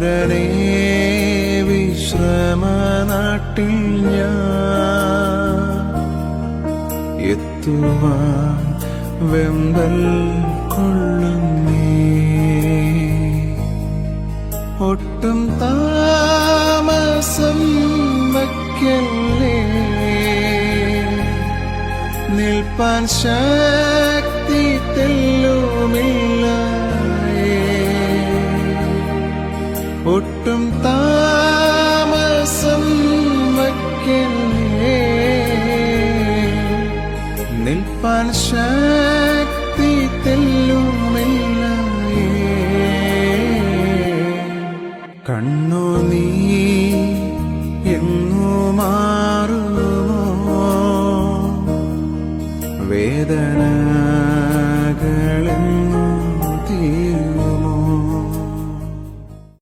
പരനേ വിശ്രമനാട്ടിൽ ഞാൻ എത്തുവാൻ വെമ്പൽ കൊള്ളുന്നേ. ഒട്ടും താമസം വയ്ക്കല്ലേ. നിൽപ്പാൻ ശക്തി ഒട്ടും താമസം വയ്ക്കേ നിൽപ്പാൻ ശക്തി തെല്ലുമില്ല കണ്ണു നീ എന്നു മാറുമോ? വേദന